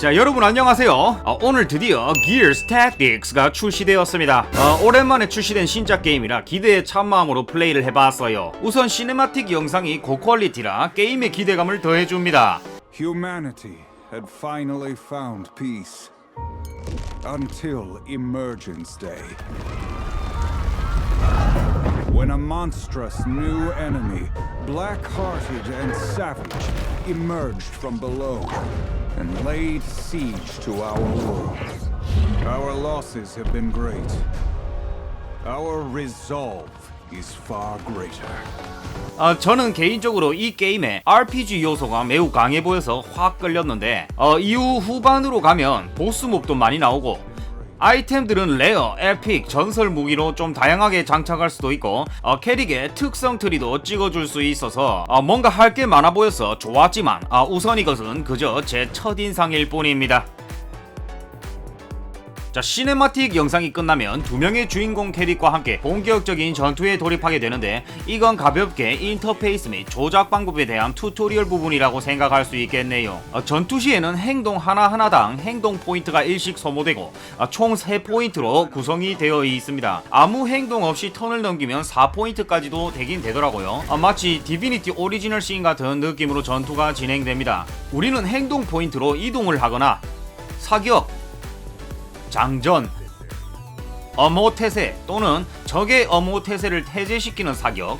자 여러분 안녕하세요 어, 오늘 드디어 Gears Tactics가 출시되었습니다 어, 오랜만에 출시된 신작 게임이라 기대에 찬 마음으로 플레이를 해봤어요 우선 시네마틱 영상이 고퀄리티라 게임의 기대감을 더해줍니다 Humanity had finally found peace. Until Emergence Day. When a monstrous new enemy, black hearted and savage, emerged from below and laid siege to our world. Our losses have been great. Our resolve is far greater. 어, 저는 개인적으로 이 게임에 RPG 요소가 매우 강해 보여서 확 끌렸는데 어, 이후 후반으로 가면 보스 몹도 많이 나오고 아이템들은 레어, 에픽, 전설 무기로 좀 다양하게 장착할 수도 있고 어, 캐릭의 특성 트리도 찍어줄 수 있어서 어, 뭔가 할 게 많아 보여서 좋았지만 아, 우선 이것은 그저 제 첫인상일 뿐입니다. 자, 시네마틱 영상이 끝나면 두 명의 주인공 캐릭과 함께 본격적인 전투에 돌입하게 되는데 이건 가볍게 인터페이스 및 조작 방법에 대한 튜토리얼 부분이라고 생각할 수 있겠네요. 어, 전투 시에는 행동 하나하나당 행동 포인트가 일씩 소모되고 어, 총 3포인트로 구성이 되어 있습니다. 아무 행동 없이 턴을 넘기면 4포인트까지도 되긴 되더라고요. 어, 마치 디비니티 오리지널 씬 같은 느낌으로 전투가 진행됩니다. 우리는 행동 포인트로 이동을 하거나 사격, 장전, 어모 태세 또는 적의 어모 태세를 해제시키는 사격,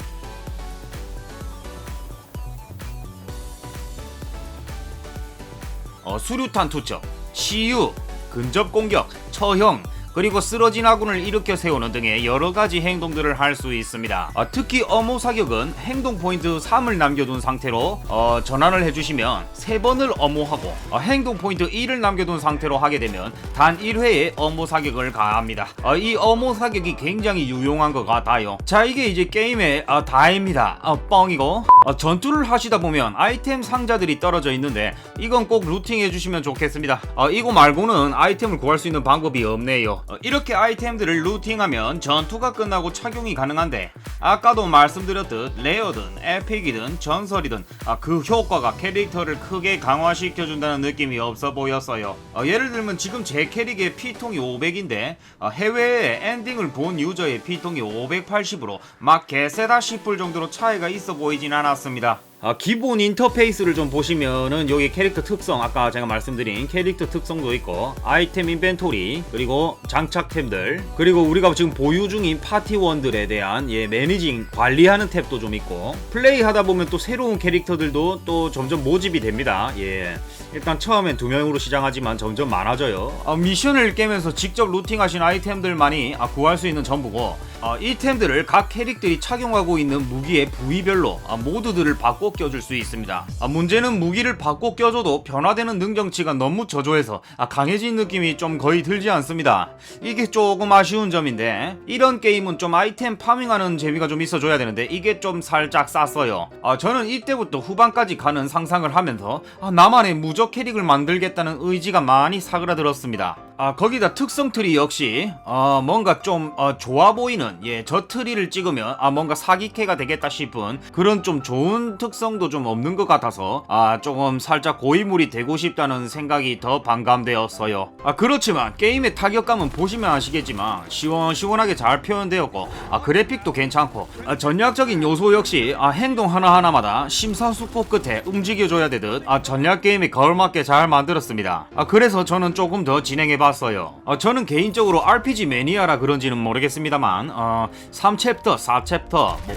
어, 수류탄 투척, 시유, 근접 공격, 처형, 그리고 쓰러진 아군을 일으켜 세우는 등의 여러 가지 행동들을 할 수 있습니다. 어, 특히 어모 사격은 행동 포인트 3을 남겨둔 상태로 어, 전환을 해주시면 3번을 어모하고 어, 행동 포인트 1을 남겨둔 상태로 하게 되면 단 1회의 어모 사격을 가합니다. 어, 이 어모 사격이 굉장히 유용한 것 같아요. 자 이게 이제 게임의 어, 다입니다. 어, 뻥이고 어, 전투를 하시다 보면 아이템 상자들이 떨어져 있는데 이건 꼭 루팅 해주시면 좋겠습니다. 어, 이거 말고는 아이템을 구할 수 있는 방법이 없네요. 어, 이렇게 아이템들을 루팅하면 전투가 끝나고 착용이 가능한데 아까도 말씀드렸듯 레어든 에픽이든 전설이든 아, 그 효과가 캐릭터를 크게 강화시켜준다는 느낌이 없어 보였어요. 어, 예를 들면 지금 제 캐릭의 피통이 500인데 해외에 엔딩을 본 유저의 피통이 580으로 막 개세다 싶을 정도로 차이가 있어 보이진 않았습니다. 아, 기본 인터페이스를 좀 보시면은 여기 캐릭터 특성 아까 제가 말씀드린 캐릭터 특성도 있고 아이템 인벤토리 그리고 장착템들 그리고 우리가 지금 보유 중인 파티원들에 대한 예 매니징 관리하는 탭도 좀 있고 플레이 하다 보면 또 새로운 캐릭터들도 또 점점 모집이 됩니다. 예. 일단 처음엔 두 명으로 시작하지만 점점 많아져요. 아, 미션을 깨면서 직접 루팅하신 아이템들만이 아, 구할 수 있는 전부고 아, 이 템들을 각 캐릭들이 착용하고 있는 무기의 부위별로 아, 모드들을 바꿔 껴줄 수 있습니다. 아, 문제는 무기를 바꿔 껴줘도 변화되는 능력치가 너무 저조해서 아, 강해진 느낌이 좀 거의 들지 않습니다. 이게 조금 아쉬운 점인데 이런 게임은 좀 아이템 파밍하는 재미가 좀 있어줘야 되는데 이게 좀 살짝 쌌어요. 아, 저는 이때부터 후반까지 가는 상상을 하면서 아, 나만의 무적 캐릭을 만들겠다는 의지가 많이 사그라들었습니다. 아 거기다 특성 트리 역시 어, 뭔가 좀 어, 좋아 보이는 예 저 트리를 찍으면 아 뭔가 사기캐가 되겠다 싶은 그런 좀 좋은 특성도 좀 없는 것 같아서 아 조금 살짝 고인물이 되고 싶다는 생각이 더 반감되었어요 아 그렇지만 게임의 타격감은 보시면 아시겠지만 시원시원하게 잘 표현되었고 아 그래픽도 괜찮고 아, 전략적인 요소 역시 아 행동 하나하나마다 심사숙고 끝에 움직여줘야 되듯 아 전략 게임에 걸맞게 잘 만들었습니다 아 그래서 저는 조금 더 진행해봤 봤어요. 어, 저는 개인적으로 RPG 매니아라 그런지는 모르겠습니다만 어, 3챕터, 4챕터,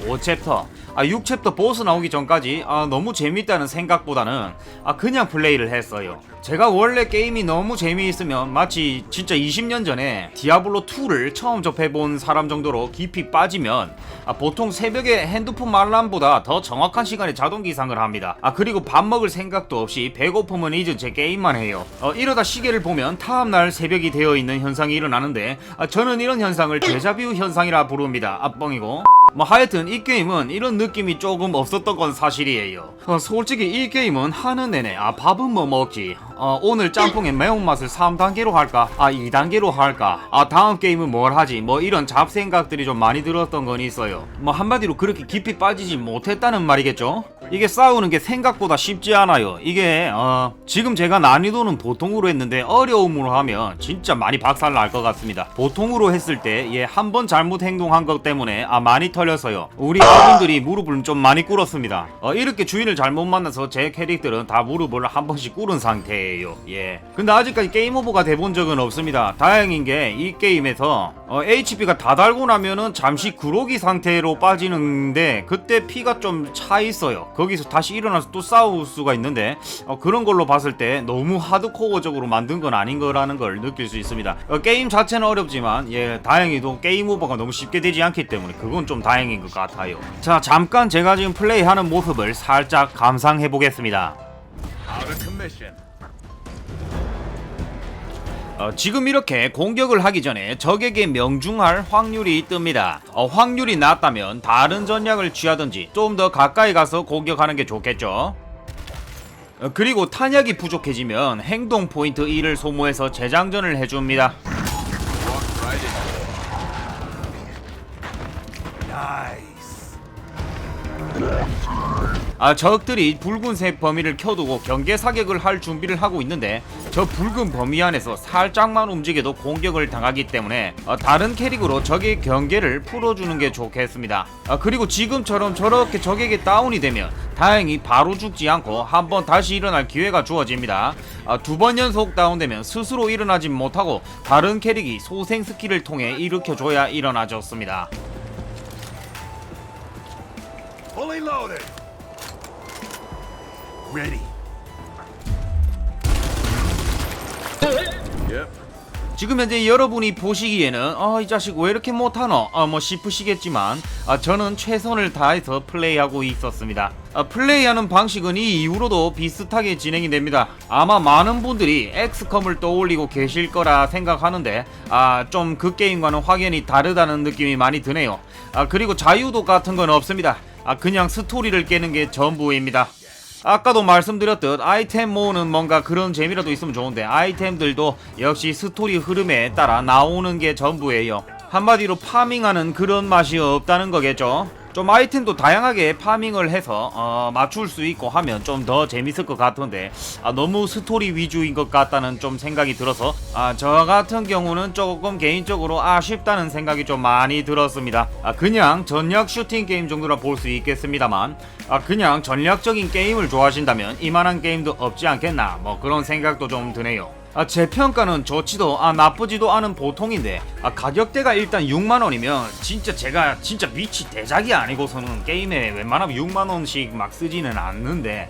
뭐 5챕터, 아, 6챕터 보스 나오기 전까지 아, 너무 재밌다는 생각보다는 아, 그냥 플레이를 했어요. 제가 원래 게임이 너무 재미있으면 마치 진짜 20년 전에 디아블로 2를 처음 접해본 사람 정도로 깊이 빠지면 아, 보통 새벽에 핸드폰 말람보다 더 정확한 시간에 자동 기상을 합니다. 아 그리고 밥 먹을 생각도 없이 배고픔은 잊은 제 게임만 해요. 어, 이러다 시계를 보면 다음날 새벽이 되어 있는 현상이 일어나는데 아, 저는 이런 현상을 데자뷰 현상이라 부릅니다. 아 뻥이고. 뭐 하여튼 이 게임은 이런 느낌이 조금 없었던 건 사실이에요. 어, 솔직히 이 게임은 하는 내내 아 밥은 뭐 먹지 어, 오늘 짬뽕의 매운맛을 3단계로 할까? 아 2단계로 할까? 아 다음 게임은 뭘 하지? 뭐 이런 잡생각들이 좀 많이 들었던 건 있어요 뭐 한마디로 그렇게 깊이 빠지지 못했다는 말이겠죠? 이게 싸우는 게 생각보다 쉽지 않아요 이게 어, 지금 제가 난이도는 보통으로 했는데 어려움으로 하면 진짜 많이 박살 날 것 같습니다 보통으로 했을 때예한 번 잘못 행동한 것 때문에 아 많이 털려서요 우리 아군들이 무릎을 좀 많이 꿇었습니다 어, 이렇게 주인을 잘못 만나서 제 캐릭터는 다 무릎을 한 번씩 꿇은 상태 예요 예. 근데 아직까지 게임 오버가 돼 본 적은 없습니다. 다행인 게 이 게임에서 어, HP가 다 달고 나면은 잠시 구로기 상태로 빠지는데 그때 피가 좀 차 있어요. 거기서 다시 일어나서 또 싸울 수가 있는데 어, 그런 걸로 봤을 때 너무 하드코어적으로 만든 건 아닌 거라는 걸 느낄 수 있습니다. 어, 게임 자체는 어렵지만 예 다행히도 게임 오버가 너무 쉽게 되지 않기 때문에 그건 좀 다행인 것 같아요. 자 잠깐 제가 지금 플레이하는 모습을 살짝 감상해 보겠습니다. 어, 지금 이렇게 공격을 하기 전에 적에게 명중할 확률이 뜹니다. 어, 확률이 낮다면 다른 전략을 취하든지 좀 더 가까이 가서 공격하는 게 좋겠죠. 어, 그리고 탄약이 부족해지면 행동 포인트 1을 소모해서 재장전을 해줍니다. 아, 적들이 붉은색 범위를 켜두고 경계 사격을 할 준비를 하고 있는데 저 붉은 범위 안에서 살짝만 움직여도 공격을 당하기 때문에 어, 다른 캐릭으로 적의 경계를 풀어주는 게 좋겠습니다. 아, 그리고 지금처럼 저렇게 적에게 다운이 되면 다행히 바로 죽지 않고 한번 다시 일어날 기회가 주어집니다. 아, 두번 연속 다운되면 스스로 일어나지 못하고 다른 캐릭이 소생 스킬을 통해 일으켜줘야 일어나졌습니다. Ready. Yep. 지금 현재 여러분이 보시기에는 아 이 자식 왜 이렇게 못하노? 아 뭐 싶으시겠지만 아 저는 최선을 다해서 플레이하고 있었습니다. 아, 플레이하는 방식은 이 이후로도 비슷하게 진행이 됩니다. 아마 많은 분들이 엑스컴을 떠올리고 계실 거라 생각하는데 아 좀 그 게임과는 확연히 다르다는 느낌이 많이 드네요. 아 그리고 자유도 같은 건 없습니다. 아 그냥 스토리를 깨는 게 전부입니다 아까도 말씀드렸듯 아이템 모으는 뭔가 그런 재미라도 있으면 좋은데 아이템들도 역시 스토리 흐름에 따라 나오는 게 전부예요. 한마디로 파밍하는 그런 맛이 없다는 거겠죠. 좀 아이템도 다양하게 파밍을 해서 어, 맞출 수 있고 하면 좀 더 재밌을 것 같은데 아, 너무 스토리 위주인 것 같다는 좀 생각이 들어서 아, 저 같은 경우는 조금 개인적으로 아쉽다는 생각이 좀 많이 들었습니다. 아, 그냥 전략 슈팅 게임 정도라 볼 수 있겠습니다만 아, 그냥 전략적인 게임을 좋아하신다면 이만한 게임도 없지 않겠나 뭐 그런 생각도 좀 드네요. 아, 제 평가는 좋지도 아 나쁘지도 않은 보통인데 아 가격대가 일단 6만 원이면 진짜 제가 진짜 미치 대작이 아니고서는 게임에 웬만하면 6만 원씩 막 쓰지는 않는데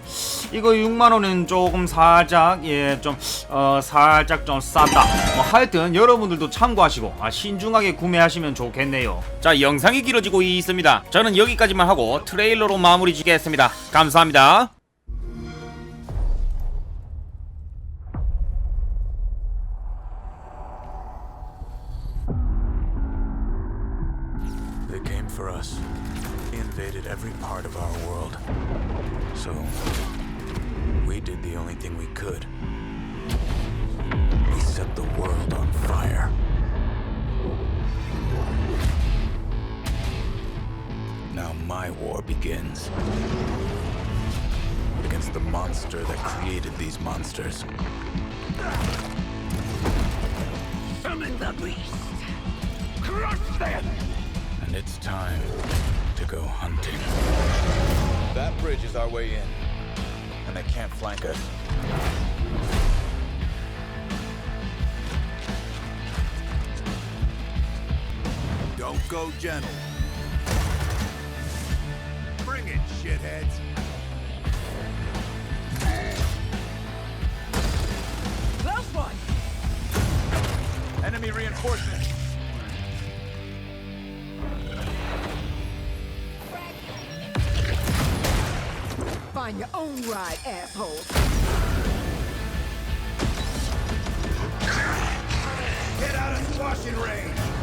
이거 6만 원은 조금 살짝 예좀 어 살짝 좀 싸다. 뭐 하여튼 여러분들도 참고하시고 아 신중하게 구매하시면 좋겠네요. 자 영상이 길어지고 있습니다. 저는 여기까지만 하고 트레일러로 마무리 짓겠습니다. 감사합니다 for us. They invaded every part of our world. So, we did the only thing we could. We set the world on fire. Now my war begins. Against the monster that created these monsters. Summon the beast! Crush them! And it's time to go hunting. That bridge is our way in, and they can't flank us. Don't go gentle. Find your own ride, asshole. Get out of squashing range.